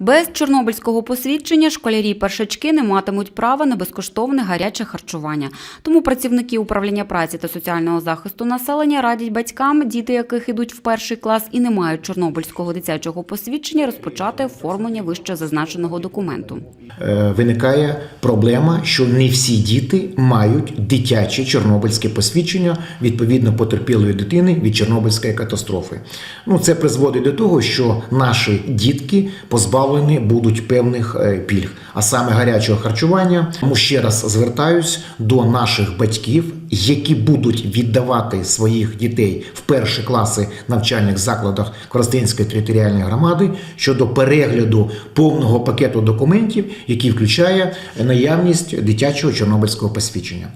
Без чорнобильського посвідчення школярі першачки не матимуть права на безкоштовне гаряче харчування. Тому працівники управління праці та соціального захисту населення радять батькам, діти яких ідуть в перший клас і не мають чорнобильського дитячого посвідчення, розпочати оформлення вище зазначеного документу. Е, виникає проблема, що не всі діти мають дитяче чорнобильське посвідчення відповідно потерпілої дитини від Чорнобильської катастрофи. Ну це призводить до того, що наші дітки позбавлені будуть певних е, пільг, а саме гарячого харчування. Тому ще раз звертаюсь до наших батьків, які будуть віддавати своїх дітей в перші класи навчальних закладах Коростенської територіальної громади щодо перегляду повного пакету документів, який включає наявність дитячого чорнобильського посвідчення.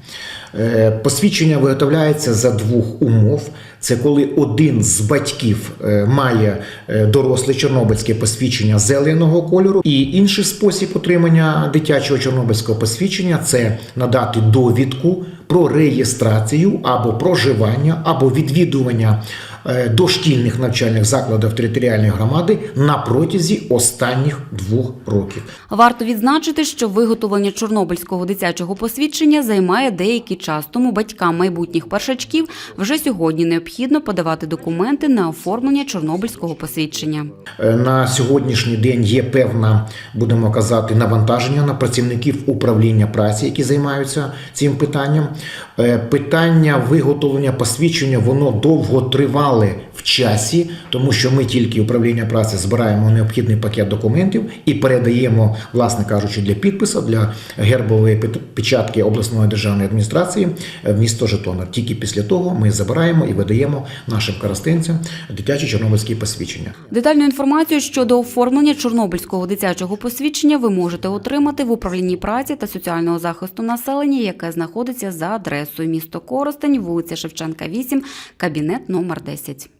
Е, Посвідчення виготовляється за двох умов. Це коли один з батьків е, має е, доросле чорнобильське посвідчення зеленого кольору, і інший спосіб отримання дитячого чорнобильського посвідчення це надати довідку про реєстрацію або проживання, або відвідування е, дошкільних навчальних закладів територіальної громади на протязі останніх двох років. Варто відзначити, що виготовлення чорнобильського дитячого посвідчення займає деякий час, тому батькам майбутніх першачків вже сьогодні необхідно подавати документи на оформлення чорнобильського посвідчення. Е, На сьогоднішній день є певна, будемо казати, навантаження на працівників управління праці, які займаються цим питанням. Е, Питання виготовлення посвідчення воно довго тривале в часі, тому що ми тільки управління праці збираємо необхідний пакет документів і передаємо, власне кажучи, для підпису, для гербової печатки обласної державної адміністрації е, в місто Житомир. Тільки після того ми забираємо і видаємо нашим коростенцям дитячі чорнобильські посвідчення. Детальну інформацію щодо оформлення чорнобильського дитячого посвідчення ви можете отримати в управлінні праці та соціального захисту населення, яке знаходиться за адресою місто Коростень, вулиця Шевченка, 8, кабінет номер 10.